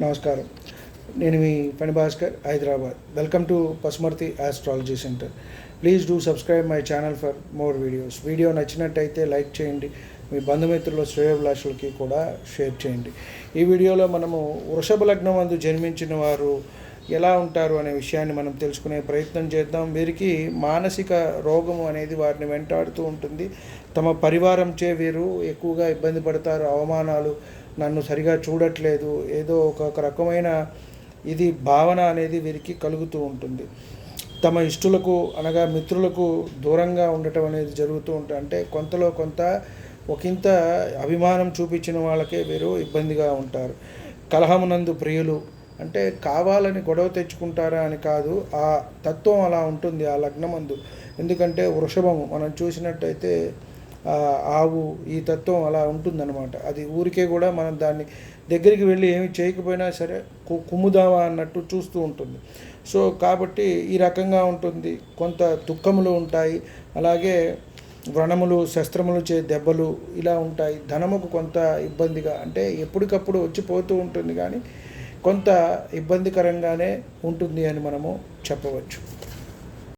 నమస్కారం. నేను మీ పని Bhaskar Hyderabad. Welcome to Pasumarthi astrology centre please do subscribe my channel for more videos video నచ్చినట్టయితే like చేయండి. మీ బంధుమిత్రుల శ్రేయోభిలాషులకి కూడా షేర్ చేయండి. ఈ వీడియోలో మనము వృషభ లగ్నం అందు జన్మించిన వారు ఎలా ఉంటారు అనే విషయాన్ని మనం తెలుసుకునే ప్రయత్నం చేద్దాం. వీరికి మానసిక రోగము అనేది వారిని వెంటాడుతూ ఉంటుంది. తమ పరివారంచే వీరు ఎక్కువగా ఇబ్బంది పడతారు. అవమానాలు నన్ను సరిగా చూడట్లేదు. ఏదో ఒక రకమైన ఇది భావన అనేది వీరికి కలుగుతూ ఉంటుంది. తమ ఇష్టలకు అనగా మిత్రులకు దూరంగా ఉండటం అనేది జరుగుతూ ఉంటుంది అంటే కొంతలో కొంత ఒకంత అభిమానం చూపించిన వాళ్ళకే వీరు ఇబ్బందిగా ఉంటారు. కలహమునందు ప్రియులు అంటే కావాలని గొడవ తెచ్చుకుంటారా అని కాదు ఆ తత్వం అలా ఉంటుంది ఆ లగ్నమందు. ఎందుకంటే వృషభము మనం చూసినట్టయితే ఆవు ఈ తత్వం అలా ఉంటుందన్నమాట. అది ఊరికే కూడా మనం దాన్ని దగ్గరికి వెళ్ళి ఏమి చేయకపోయినా సరే కు కుమ్ముదామా అన్నట్టు చూస్తూ ఉంటుంది. సో కాబట్టి ఈ రకంగా ఉంటుంది. కొంత దుఃఖములు ఉంటాయి. అలాగే వ్రణములు శస్త్రములు చే దెబ్బలు ఇలా ఉంటాయి. ధనముకు కొంత ఇబ్బందిగా అంటే ఎప్పటికప్పుడు వచ్చిపోతూ ఉంటుంది కానీ కొంత ఇబ్బందికరంగానే ఉంటుంది అని మనము చెప్పవచ్చు.